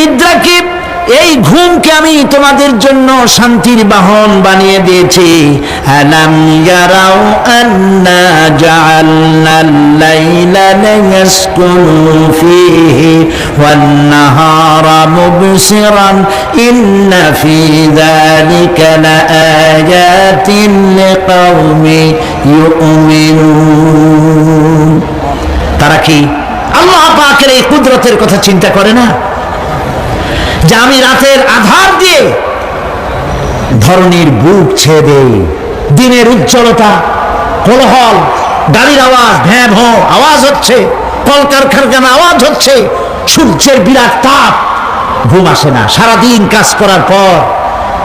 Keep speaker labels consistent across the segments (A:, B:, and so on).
A: নিদ্রাকে এই ঘুমকে আমি তোমাদের জন্য শান্তির বাহন বানিয়ে দিয়েছি। আলাম তারা কি আল্লাহ পাকের এই কুদরতের কথা চিন্তা করে না? যে আমি রাতের আধার দিয়ে ধরনীর বুক ছেড়ে দেই। দিনের উজ্জ্বলতা, কোলহল, গাড়ির আওয়াজ ভ্যাঁ ভঁ আওয়াজ হচ্ছে কলকারখানা আওয়াজ হচ্ছে, সূর্যের বিরাট তাপ। ঘুম আসে না। সারাদিন কাজ করার পর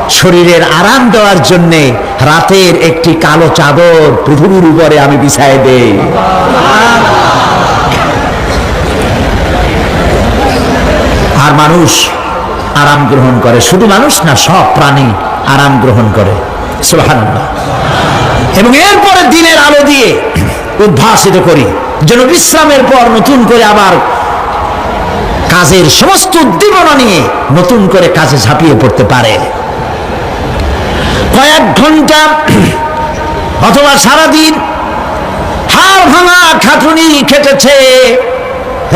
A: শরীরের আরাম দেওয়ার জন্যে রাতের একটি কালো চাদর পৃথিবীর উপরে আমি বিছায় দেই। আর মানুষ আরাম গ্রহণ করে। শুধু মানুষ না, সব প্রাণী আরাম গ্রহণ করে। সুবহানাল্লাহ। এবং এরপরে দিনের আলো দিয়ে উদ্ভাসিত করি। যেন বিশ্রামের পর নতুন করে আবার কাজের সমস্ত উদ্দীপনা নিয়ে নতুন করে কাজে ঝাঁপিয়ে পড়তে পারে। কয়েক ঘণ্টা অথবা সারাদিন হাড় ভাঙা খাটুনি খেটেছে।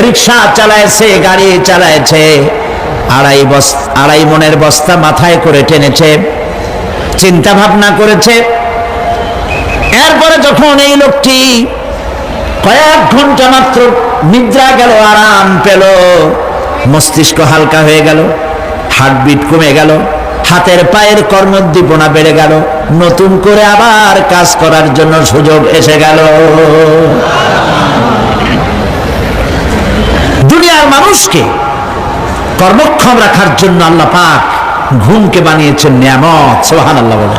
A: রিক্সা চালাইছে, গাড়ি চালাইছে, আড়াই বস্তা, আড়াই মনের বস্তা মাথায় করে টেনেছে চিন্তা ভাবনা করেছে। এরপরে যখন এই লোকটি কয়েক ঘণ্টা মাত্র নিদ্রা গেল, আরাম পেল, মস্তিষ্ক হালকা হয়ে গেল হার্টবিট কমে গেল, হাতের পায়ের কর্মোদ্দীপনা বেড়ে গেল, নতুন করে আবার কাজ করার জন্য সুযোগ এসে গেল। মানুষকে কর্মক্ষম রাখার জন্য আল্লাহ পাক ঘুমকে বানিয়েছেন নিয়ামত সোহান আল্লাহ বলে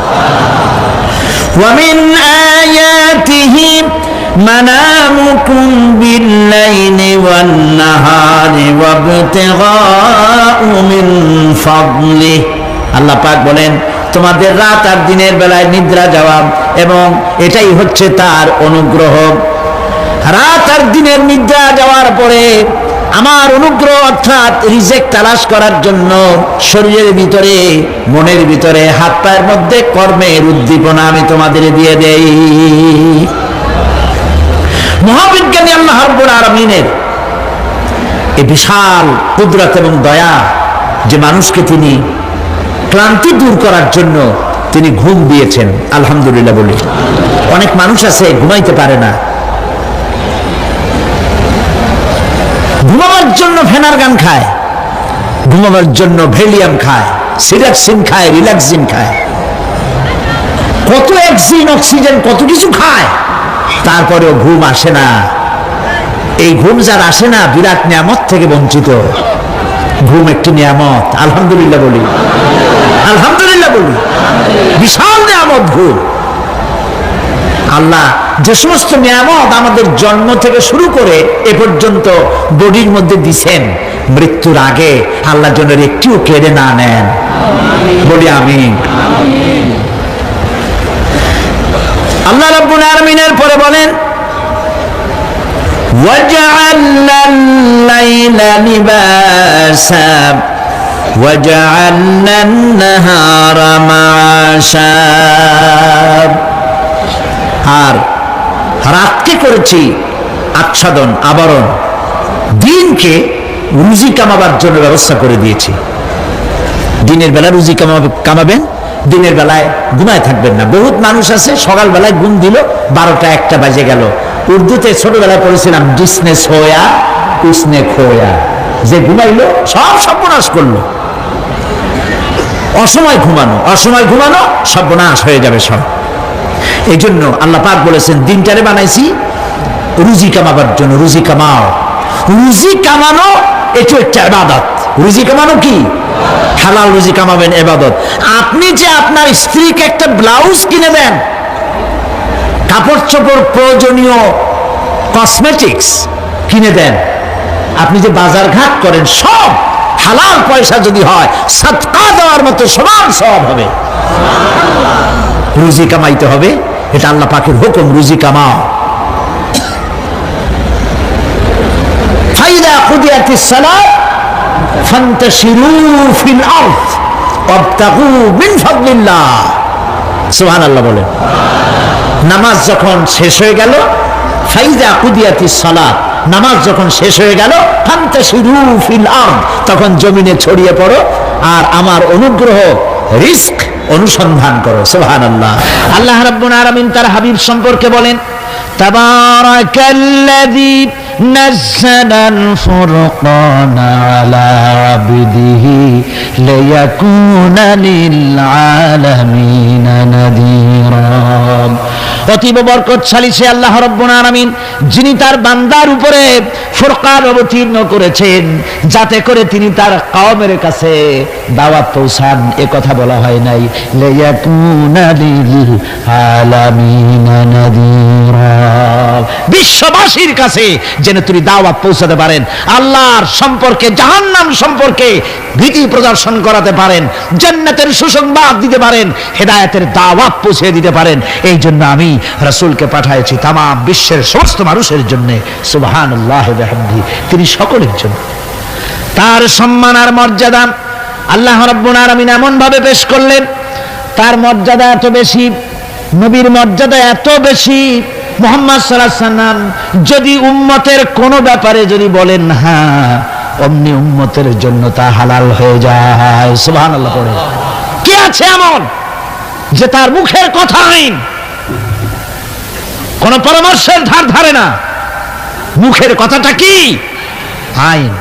A: ومن آياته منامكم بالليل والنهار وابتغاء من فضله আল্লাহ পাক বলেন তোমাদের রাত আর দিনের বেলায় নিদ্রা যাওয়া এবং এটাই হচ্ছে তার অনুগ্রহ রাত আর দিনের নিদ্রা যাওয়ার পরে আমার অনুগ্রহ অর্থাৎ রিজেক্ট তালাশ করার জন্য শরীরের ভিতরে, মনের ভিতরে, হাত পায়ের মধ্যে কর্মের উদ্দীপনা আমি তোমাদের দিয়ে দেই। মহাবিজ্ঞানী আল্লাহ রব্বুল আলমিনের এই বিশাল কুদরত এবং দয়া যে মানুষকে তিনি ক্লান্তি দূর করার জন্য তিনি ঘুম দিয়েছেন, আলহামদুলিল্লাহ বলি। অনেক মানুষ আছে, ঘুমাইতে পারে না। ঘুমাবার জন্য ফেনার গান খায়, ঘুমাবার জন্য ভেলিয়াম খায়, সিরাক্সিন খায়, রিল্যাক্সিন খায়। কত অ্যাক্সিন, অক্সিজেন, কত কিছু খায়, তারপরেও ঘুম আসে না। এই ঘুম যার আসে না, বিরাট নিয়ামত থেকে বঞ্চিত। ঘুম একটি নিয়ামত, আলহামদুলিল্লাহ বলি। আলহামদুলিল্লাহ বলি। বিশাল নিয়ামত ঘুম। আল্লাহ যে সমস্ত নিয়ামত আমাদের জন্ম থেকে শুরু করে এ পর্যন্ত বডির মধ্যে দিছেন মৃত্যুর আগে আল্লাহ জনের একটিও কেড়ে না নেন বলি আমি আল্লাহ রব্বুল আলমিনের পরে বলেন وجعلنا الليل لباسا وجعلنا النهار معاشا আর রাতকে করেছি আচ্ছাদন, আবরণ। দিনকে রুজি কামাবার জন্য ব্যবস্থা করে দিয়েছি। দিনের বেলা রুজি কামাবে কামাবেন, দিনের বেলায় ঘুমায় থাকবেন না। বহুত মানুষ আছে, সকালবেলায় ঘুম দিল, বারোটা একটা বাজে গেল। উর্দুতে ছোটবেলায় পড়েছিলাম, ডিসনে সোয়া, উসনে খোয়া। যে ঘুমাইলো, সব সর্বনাশ করল। অসময় ঘুমানো অসময় ঘুমানো, সর্বনাশ হয়ে যাবে সব। এই জন্য আল্লাহ পাক বলেছেন, দিনটারে বানাইছি রুজি কামাবার জন্য, রুজি কামাও। রুজি কামানো এটি একটা এবাদত রুজি কামানো কি? হালাল রুজি কামাবেন এবাদত আপনি যে আপনার স্ত্রীকে একটা ব্লাউজ কিনে দেন কাপড় চোপড় প্রয়োজনীয় কসমেটিক্স কিনে দেন, আপনি যে বাজার ঘাট করেন, সব হালাল পয়সা যদি হয় সৎকা দেওয়ার মতো সমান সব হবে। রুজি কামাইতে হবে এটা আল্লাহ পাকের হুকুম, রুজি কামাও ফাইদা নামাজ যখন শেষ হয়ে গেল ফাইজা কুদিয়াতি সালাত, নামাজ যখন শেষ হয়ে গেল তখন জমিনে ছড়িয়ে পড়ো, আর আমার অনুগ্রহ, রিস্ক অনুসন্ধান করো সুবহানাল্লাহ আল্লাহ রাব্বুল আলামিন তার হাবিব সম্পর্কে বলেন তাবারাকাল্লাযী نزل الفرقان على عبده ليكون للعالمين نذيرا অতীব বরকতশালী সে আল্লাহ রব্বুল আলামিন, যিনি তার বান্দার উপরে ফুরকান অবতীর্ণ করেছেন, যাতে করে তিনি তার কওমের কাছে দাওয়াত পৌঁছান। এ কথা বলা হয় নাই। বিশ্ববাসীর কাছে যেন তিনি দাওয়াত পৌঁছাতে পারেন, আল্লাহর সম্পর্কে, জাহান্নাম সম্পর্কে ভীতি প্রদর্শন করাতে পারেন, জান্নাতের সুসংবাদ দিতে পারেন, হেদায়েতের দাওয়াত পৌঁছে দিতে পারেন। এই জন্য আমি রাসূলকে পাঠাইছি তাম বিশ্বের সমস্ত মানুষের জন্য বিহামদি, তিনি সকলের জন্য। তার সম্মান আর মর্যাদা আল্লাহ রাব্বুল আলামিন এমন ভাবে পেশ করলেন, তার মর্যাদা এত বেশি, নবীর মর্যাদা এত বেশি, মোহাম্মদ সাল্লাহ সাল্লাম যদি উম্মতের কোনো ব্যাপারে যদি বলেন হ্যাঁ অমনি উম্মতের জন্য তা হালাল হয়ে যায়। পড়ে। কে আছে এমন যে তার মুখের কথা আইন কোন পরামর্শের ধার ধারে না। মুখের কথাটা কি? আইন।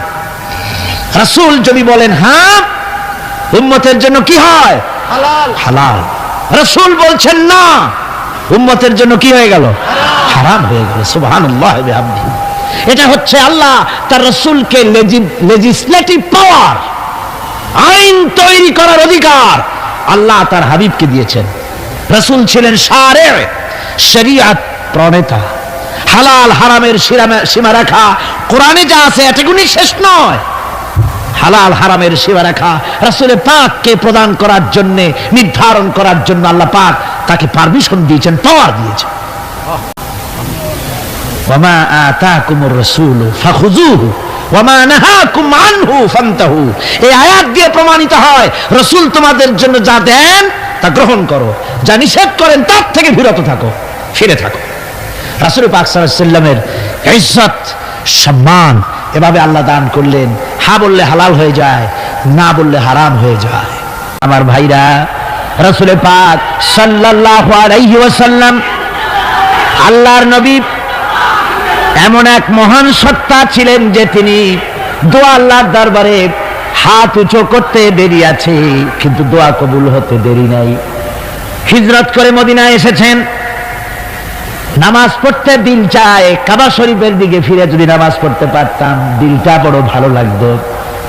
A: রাসূল যদি বলেন হ্যাঁ উম্মতের জন্য কি হয়? হালাল। রাসূল বলছেন না উম্মতের জন্য কি হয়ে গেল? হারাম। হয়ে গেল সুবহানাল্লাহ এটা হচ্ছে আল্লাহ তার রাসূলকে লেজিসলেটিভ পাওয়ার আইন তৈরি করার অধিকার আল্লাহ তার হাবিবকে দিয়েছেন। রাসূল ছিলেন সারে শরিয়াত প্রণেতা। হালাল হারামের সীমা- সীমারেখা। কোরআনে যা আছে এটুকুনি শেষ নয়। হালাল হারামের সীমা সীমারেখা রাসূলের পাককে প্রদান করার জন্য, নির্ধারণ করার জন্য আল্লাহ পাক তাকে পারমিশন দিয়েছেন পাওয়ার দিয়েছেন। ওয়ামা আতাকুমুর রাসূলু ফাখুযুহু, ওয়ামা নাহাকুম আনহু ফান্তাহু। এই আয়াত দিয়ে প্রমাণিত হয়, রাসূল তোমাদের জন্য যা দেন, তা গ্রহণ করো। যা নিষেধ করেন, তার থেকে বিরত থাকো, ফিরে থাকো। রাসূল পাক সাল্লামের ইজ্জত, সম্মান এভাবে আল্লাহ দান করলেন। হা বললে হালাল হয়ে যায়, না বললে হারাম হয়ে যায়। আমার ভাইরা, রাসূল পাক সাল্লাল্লাহু আলাইহি ওয়াসাল্লাম আল্লাহর নবী এমন এক মহান সত্তা ছিলেন যে তিনি দোয়া আল্লাহর দরবারে হাত উঁচু করতে দেরি আছে, কিন্তু দোয়া কবুল হতে দেরি নাই। হিজরত করে মদিনায় এসেছেন। নামাজ পড়তে দিল চায়, কাবা শরীফের দিকে ফিরে যদি নামাজ পড়তে পারতাম, দিলটা বড় ভালো লাগতো।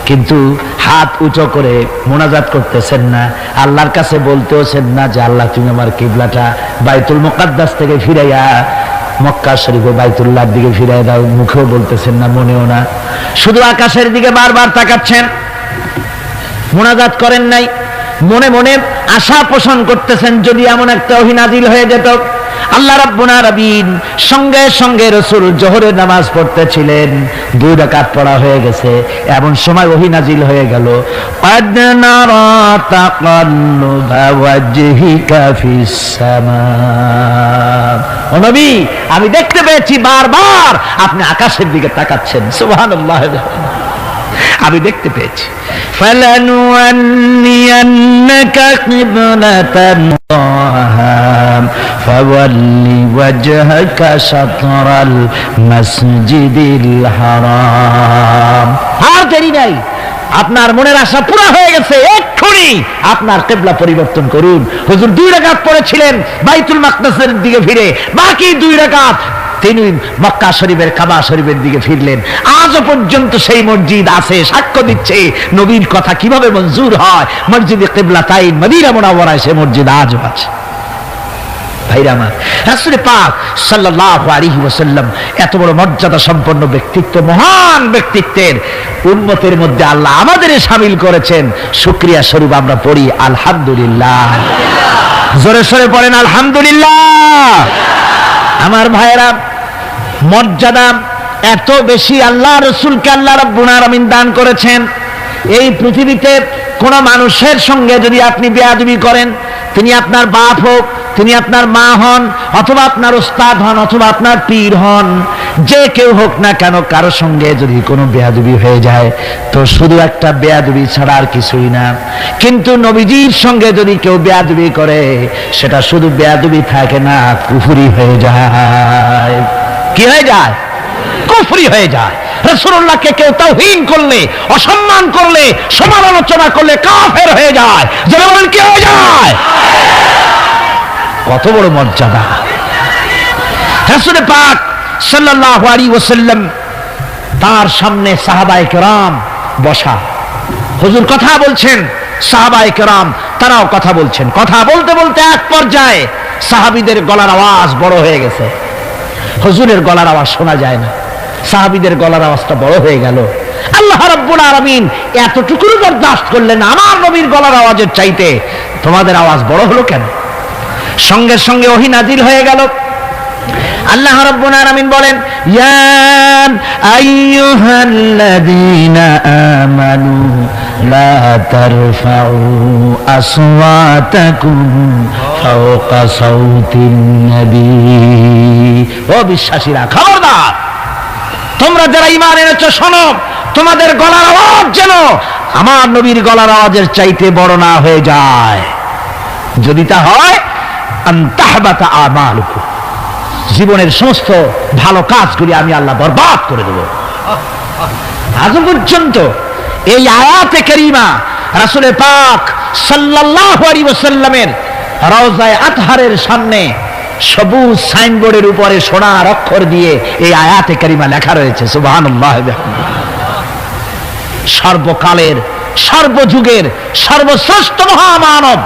A: কিন্তু হাত উঁচু করে মোনাজাত করতেছেন না। আল্লাহর কাছে বলতেওছেন না যে, আল্লাহ তুমি আমার কিবলাটা বাইতুল মুকাদ্দাস থেকে ফিরাইয়া মক্কা শরীফে বাইতুল্লাহর দিকে ফিরাই দাও। মুখেও বলতেছেন না, মনেও না। শুধু আকাশের দিকে বারবার তাকাচ্ছেন। মোনাজাত করেন নাই। মনে মনে আশা পোষণ করতেছেন, যদি এমন একটা অহিনাদিল হয়ে যেত। আল্লাহ রাব্বুনা রাবিন সঙ্গে সঙ্গে রসুল জোহরের নামাজ পড়তেছিলেন। দুই রাকাত পড়া হয়ে গেছে, এমন সময় ওহি নাজিল হয়ে গেল। আমি দেখতে পেয়েছি বারবার আপনি আকাশের দিকে তাকাচ্ছেন। সুবহান আমি দেখতে পেয়েছি। ফালানু আন্নিয়ান্নাকা কিবলাতান فول وجهك شطر المسجد الحرام আর দেরি নাই আপনার মনের আশা পুরা হয়ে গেছে এক্ষুনি আপনার কেবলা পরিবর্তন করুন হুজুর দুই রাকাত পড়েছিলেন বাইতুল মাকদাসের দিকে ফিরে বাকি দুই রাকাত তিনি মক্কা শরীফের কাবা শরীফের দিকে ফিরলেন আজও পর্যন্ত সেই মসজিদ আছে সাক্ষ্য দিচ্ছে নবীর কথা কিভাবে মঞ্জুর হয় মসজিদে কেবলা তাই মদিনা মোনাবরায় সে মসজিদ আজও আছে ভাইরা আমার রাসূল পাক সাল্লাল্লাহু আলাইহি ওয়াসাল্লাম এত বড় মর্যাদা সম্পন্ন ব্যক্তিত্ব, মহান ব্যক্তিত্বের উন্মতের মধ্যে আল্লাহ আমাদের শামিল করেছেন। শুকরিয়া স্বরূপ আমরা পড়ি, আলহামদুলিল্লাহ। জোরে সরে পড়েন, আলহামদুলিল্লাহ। আমার ভাইয়েরা, মর্যাদা এত বেশি আল্লাহ রসুলকে আল্লাহ আলামিন দান করেছেন। এই পৃথিবীতে কোন মানুষের সঙ্গে যদি আপনি বেয়াদবি করেন, তিনি আপনার বাপ হোক তিনি আপনার মা হন, অথবা আপনার ওস্তাদ হন, অথবা আপনার পীর হন, যে কেউ হোক না কেন কারও সঙ্গে যদি কোনো বেয়াদবি হয়ে যায়, তো শুধু একটা বেয়াদবি ছাড়া আর কিছুই না। কিন্তু নবীজির সঙ্গে যদি কেউ বেয়াদবি করে, সেটা শুধু বেয়াদবি থাকে না, কুফুরি হয়ে যায়। কি হয়ে যায়? কুফরি হয়ে যায়। রসুল্লাহকে কেউ তাওহীন করলে, অসম্মান করলে, সমালোচনা করলে কাফের হয়ে যায়। বলেন, কি হয়ে যায়? কত বড় মর্যাদা। রসুল পাক সাল্লাল্লাহু আলাইহি ওয়াসাল্লাম তার সামনে সাহাবায়ে কেরাম বসা। হুজুর কথা বলছেন, সাহাবায়ে কেরাম তারাও কথা বলছেন। কথা বলতে বলতে এক পর্যায়ে সাহাবীদের গলার আওয়াজ বড় হয়ে গেছে। হুজুরের গলার আওয়াজ শোনা যায় না। সাহাবীদের গলার আওয়াজটা বড় হয়ে গেল। আল্লাহ রাব্বুল আলামিন এতটুকু বরদাস্ত করলেন, আমার নবীর গলার আওয়াজের চাইতে তোমাদের আওয়াজ বড় হলো কেন? সঙ্গে সঙ্গে ওহি নাজিল হয়ে গেল। আল্লাহ রাব্বুল আলামিন বলেন, ইয়া আইয়ুহাল্লাযীনা আমানু লা তারফাউ আসওয়াতাকুম ফাওকা সাউতিন নবী। ও বিশ্বাসীরা, খবরদার, তোমরা যারা ইমান এনেছো, শোনো, তোমাদের গলার আওয়াজ যেন আমার নবীর গলার আওয়াজের চাইতে বড় না হয়ে যায়। যদি তা হয় জীবনের সমস্ত ভালো কাজগুলি আমি আল্লাহ বরবাদ করে দেব। আজ পর্যন্ত এই আয়াতে করিমা পাক রওজায়ে আতহারের সামনে সবুজ সাইনবোর্ডের উপরে সোনার অক্ষর দিয়ে এই আয়াতে কারিমা লেখা রয়েছে, সুবহানাল্লাহ সর্বকালের, সর্বযুগের সর্বশ্রেষ্ঠ মহামানব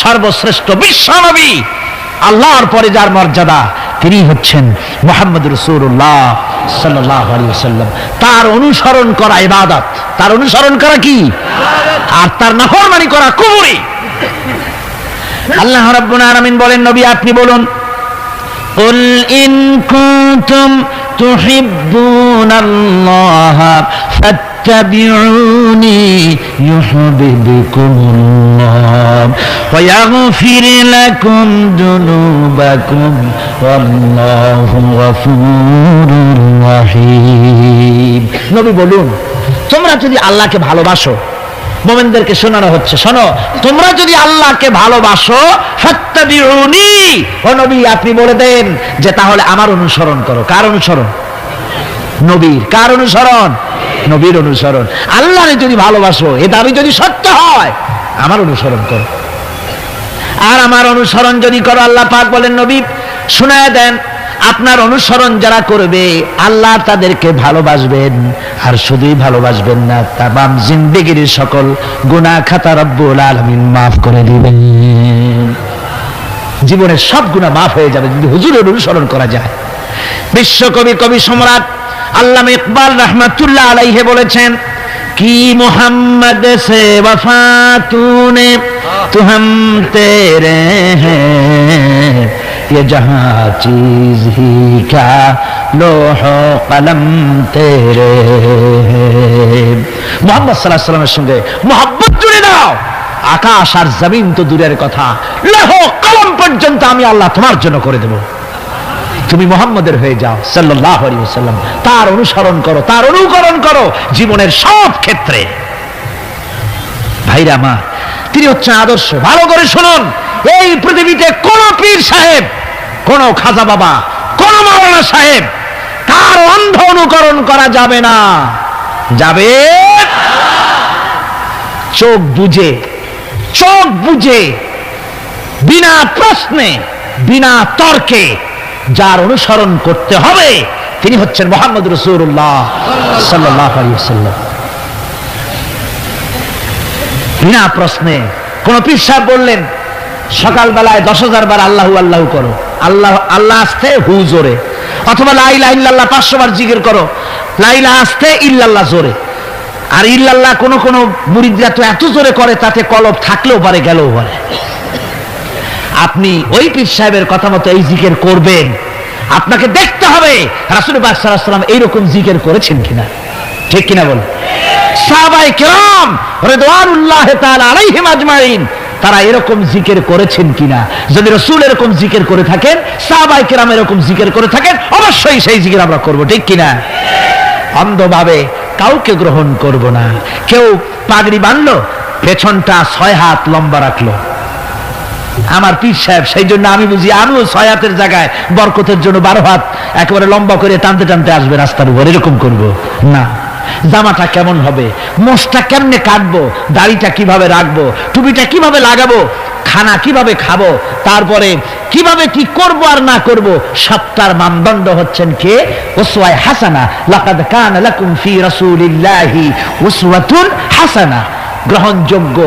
A: সর্বশ্রেষ্ঠ বিশ্বনবী আল্লাহর পরে যার মর্যাদা তিনি হচ্ছেন মোহাম্মদ রসুল্লাহ সাল্লাহ সাল্লাম তার অনুসরণ করা ইবাদত তার অনুসরণ করা কি আর তার নাফরমানি করা কুমুরি আল্লাহ রাব্বুল আলামিন বলেন নবী আপনি বলুন قل إن كنتم تحبون الله فاتبعوني يحببكم الله ويغفر لكم ذنوبكم والله غفور رحيم নবী বলুন তোমরা যদি আল্লাহকে ভালোবাসো মোমেনদেরকে শোনানো হচ্ছে শোনো তোমরা যদি আল্লাহকে ভালোবাসো ফাত্তাবিউনি ও নবী আপনি বলে দেন যে তাহলে আমার অনুসরণ করো কার অনুসরণ নবীর কার অনুসরণ নবীর অনুসরণ। আল্লাহরে যদি ভালোবাসো, এ দাবি যদি সত্য হয়, আমার অনুসরণ করো। আর আমার অনুসরণ যদি করো, আল্লাহ পাক বলেন, নবী, শোনায় দেন, আপনার অনুসরণ যারা করবে, আল্লাহ তাদেরকে ভালোবাসবেন, আর শুধুই ভালোবাসবেন না, তামাম জিন্দেগির সকল গুনাহ খাতা রব্বুল আলামিন মাফ করে দিবেন। জীবনের সব গুনাহ মাফ হয়ে যাবে যদি হুজুরের অনুসরণ করা যায়। বিশ্বকবি কবি সম্রাট আল্লাহ ইকবাল রহমাতুল্লাহ আলাইহে বলেছেন কি মোহাম্মদ সে वफा तूने तो हम तेरे हैं ये जहां चीज ही क्या लोह कलम तेरे हैं মোহাম্মদ সাল্লাহ সাল্লামের সঙ্গে মোহাম্মত জুড়ে দাও আকাশ আর জমিন তো দূরের কথা লৌহ কলম পর্যন্ত আমি আল্লাহ তোমার জন্য করে দেবো তুমি মোহাম্মদের হয়ে যাও সাল্লাহ সাল্লাম তার অনুসরণ করো, তার অনুকরণ করো জীবনের সব ক্ষেত্রে। ভাইরা মা তিনি হচ্ছেন আদর্শ। ভালো করে শুনুন, এই পৃথিবীতে কোন পীর সাহেব, কোন খাজা বাবা, কোন মাওলানা সাহেব, তার অন্ধ অনুকরণ করা যাবে না। যাবে? চোখ বুঝে চোখ বুঝে, বিনা প্রশ্নে, বিনা তর্কে যার অনুসরণ করতে হবে, তিনি হচ্ছেন মোহাম্মদ রসুল্লাহ সাল্লাহ বিনা প্রশ্নে কোন পীর সাহেব বললেন, সকালবেলায় দশ হাজার বার আল্লাহ আল্লাহ করো, আল্লাহ আল্লাহ আসতে হু জোরে, অথবা লাইলা ইল্লাল্লাহ পাঁচশো বার জিকির করো লাইলা আসতে ইল্লাল্লাহ জোরে। আর ইল্লাল্লাহ কোনো কোনো মুরিদরা তো এত জোরে করে তাতে কলব থাকলেও পারে, গেলেও পারে। আপনি ওই পীর সাহেবের কথা মতো এই জিকের করবেন। আপনাকে দেখতে হবে, রাসুল বাদশাহাম এইরকম জিকের করেছেন কিনা। ঠিক কিনা বল সাহাবাই কেরাম রেদওয়ানুল্লাহ তাআলা আলাইহিম আজমাইন, তারা এরকম জিকির করেছেন কিনা? যদি রসুল এরকম জিকির করে থাকেন সাহাবাই কেরাম এরকম জিকের করে থাকেন, অবশ্যই সেই জিকির আমরা করব, ঠিক কিনা? অন্ধভাবে কাউকে গ্রহণ করব না। কেউ পাগড়ি বানলো, পেছনটা ছয় হাত লম্বা রাখল। আমার পীর সাহেব, সেই জন্য আমি বুঝি আমিও ছয় হাতের জায়গায় বরকতের জন্য বারো হাত একেবারে লম্বা করে টানতে টানতে আসবে রাস্তার উপর, এরকম করব। না, জামাটা কেমন হবে? মোষটা কেমনে কাটবো? দাড়িটা কীভাবে রাখব? টুপিটা কীভাবে লাগাবো? খানা কীভাবে খাব? তারপরে কীভাবে কি করব আর না করব? সবটার মানদণ্ড হচ্ছেন কে? ওসওয়ায় হাসানা। লাকাদ কানা লাকুম ফি রাসূলিল্লাহি উসওয়াতুন হাসানা। গ্রহণযোগ্য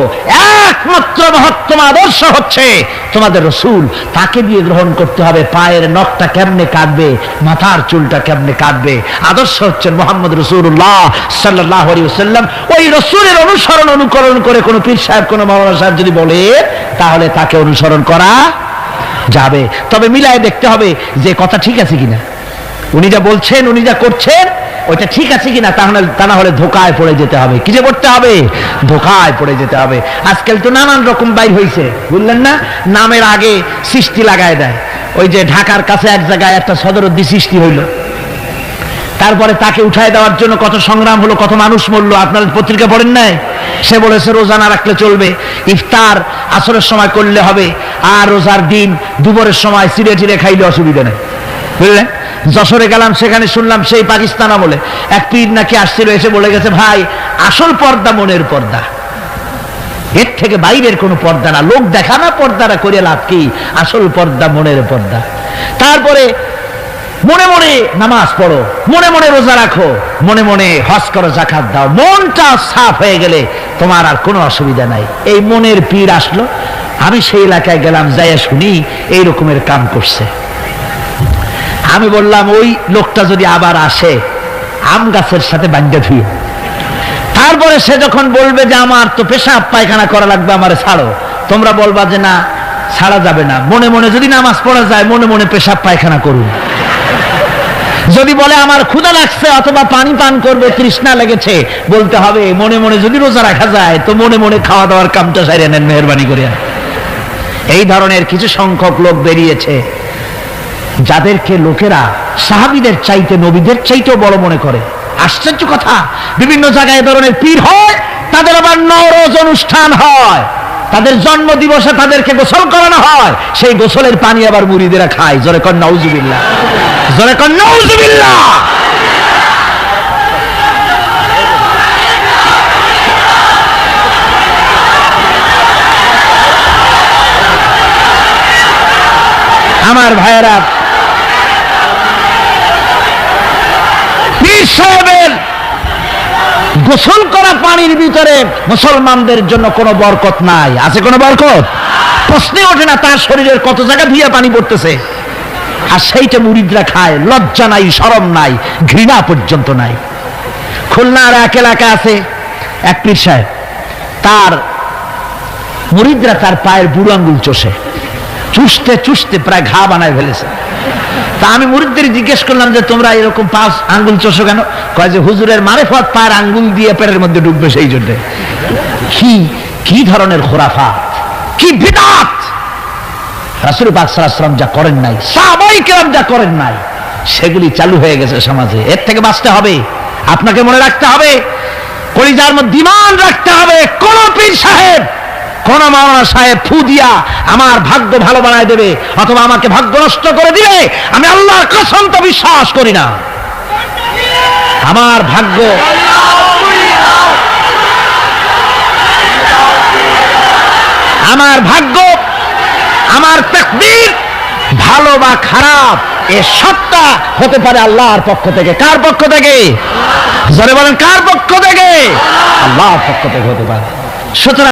A: একমাত্র মহত্তম আদর্শ হচ্ছে তোমাদের রসুল। তাকে দিয়ে গ্রহণ করতে হবে। পায়ের নখটা কেমনে কাটবে? মাথার চুলটা কেমনে কাটবে? আদর্শ হচ্ছেন মোহাম্মদ রসুল্লাহ সাল্লাহ সাল্লাম ওই রসুলের অনুসরণ অনুকরণ করে কোনো পীর সাহেব, কোনো মাওলানা সাহেব যদি বলে, তাহলে তাকে অনুসরণ করা যাবে। তবে মিলায় দেখতে হবে যে কথা ঠিক আছে কিনা। উনি যা বলছেন, উনি যা করছেন ওইটা ঠিক আছে কিনা তাহলে তা না হলে ধোকায় পড়ে যেতে হবে। কি যে করতে হবে? ধোকায় পড়ে যেতে হবে। আজকাল তো নানান রকম বাইর হয়েছে বুঝলেন না? নামের আগে সৃষ্টি লাগায় দেয়। ওই যে ঢাকার কাছে এক জায়গায় একটা সদর সদরদ্দি সৃষ্টি হইল। তারপরে তাকে উঠায় দেওয়ার জন্য কত সংগ্রাম হলো, কত মানুষ মরলো, আপনার পত্রিকা পড়েন নাই? সে বলেছে, রোজা না রাখলে চলবে। ইফতার আসরের সময় করলে হবে, আর রোজার দিন দুপুরের সময় চিড়ে চিড়ে খাইলে অসুবিধা নেই। বুঝলেন? যশোরে গেলাম, সেখানে শুনলাম সেই পাকিস্তান আমলে এক পীর নাকি আসছিল, এসে বলে গেছে, ভাই, আসল পর্দা মনের পর্দা। এর থেকে বাইরের কোনো পর্দা না। লোক দেখা না পর্দাটা করে লাভ কি? আসল পর্দা মনের পর্দা। তারপরে মনে মনে নামাজ পড়ো, মনে মনে রোজা রাখো, মনে মনে হজ করো জাকাত দাও। মনটা সাফ হয়ে গেলে তোমার আর কোনো অসুবিধা নাই। এই মনের পীর আসলো। আমি সেই এলাকায় গেলাম, যাইয়া শুনি, এই রকমের কাম করছে। আমি বললাম, ওই লোকটা যদি আবার আসে, আম গাছের সাথে বাঞ্জা ধুয়ে। তারপরে সে যখন বলবে যে, আমার তো পেশাব, পায়খানা করা লাগবে, আমারে ছাড়ো। তোমরা বলবা যে, না, ছাড়া যাবে না। মনে মনে যদি নামাজ পড়া যায়, মনে মনে পেশাব, পায়খানা করুন। যদি বলে, আমার ক্ষুধা লাগছে, অথবা পানি পান করবে, তৃষ্ণা লেগেছে, বলতে হবে। মনে মনে যদি রোজা রাখা যায়, তো মনে মনে খাওয়া দাওয়ার কামটা সারিয়ে নেন, মেহরবানি করে এই ধরনের কিছু সংখ্যক লোক বেরিয়েছে। যাদেরকে লোকেরা সাহাবিদের চাইতে, নবীদের চাইতেও বড় মনে করে। আশ্চর্য কথা, বিভিন্ন জায়গায় ধরনের পীর হয়, তাদের আবার নরজ অনুষ্ঠান হয়। তাদের জন্ম দিবসে তাদেরকে গোসল করানো হয়। সেই গোসলের পানি আবার মুড়িদেরা খায়। জোরে কর নৌজুবিল্লা জোরে আমার ভাইয়েরা পীর সাহেবের গোসল করা পানির ভিতরে মুসলমানদের জন্য কোনো বরকত নাই। আছে কোনো বরকত? প্রশ্নে ওঠে না, তার শরীরের কত জায়গা ধুয়ে পানি পড়তেছে। আর সেইটা মুরিদরা খায়, লজ্জা নাই সরম নাই, ঘৃণা পর্যন্ত নাই। খুলনার এক এলাকা আছে, এক পীর সাহেব। তার মুরিদরা তার পায়ের বুড়ো আঙ্গুল চষে। চুষতে চুষতে প্রায় ঘা বানায় ফেলেছে। তা আমি মুরিদদের জিজ্ঞেস করলাম যে, তোমরা এরকম পাঁচ আঙ্গুল চষো কেন? কয় যে হুজুরের মারেফত পায়ের আঙ্গুল দিয়ে পেটের মধ্যে ঢুকবে সেই জন্য। কি কি ধরনের খোরাফাত? কি বিদাত? রাসুল পাক যা করেন নাই, সাহাবাই কেরাম যা করেন নাই, সেগুলি চালু হয়ে গেছে সমাজে। এর থেকে বাঁচতে হবে, আপনাকে মনে রাখতে হবে, কলিজার মধ্যে ইমান রাখতে হবে। কোন পীর সাহেব, কোন মাওলানা সাহেব ফু দিয়া আমার ভাগ্য ভালো বানায় দেবে, অথবা আমাকে ভাগ্য নষ্ট করে দিবে, আমি আল্লাহর কসম তো বিশ্বাস করি না। আমার ভাগ্য। আমার ভাগ্য, আমার তাকদীর ভালো বা খারাপ, এ সবটা হতে পারে আল্লাহর পক্ষ থেকে। কার পক্ষ থেকে? জোরে বলেন, কার পক্ষ থেকে? আল্লাহর পক্ষ থেকে হতে পারে। সুতরাং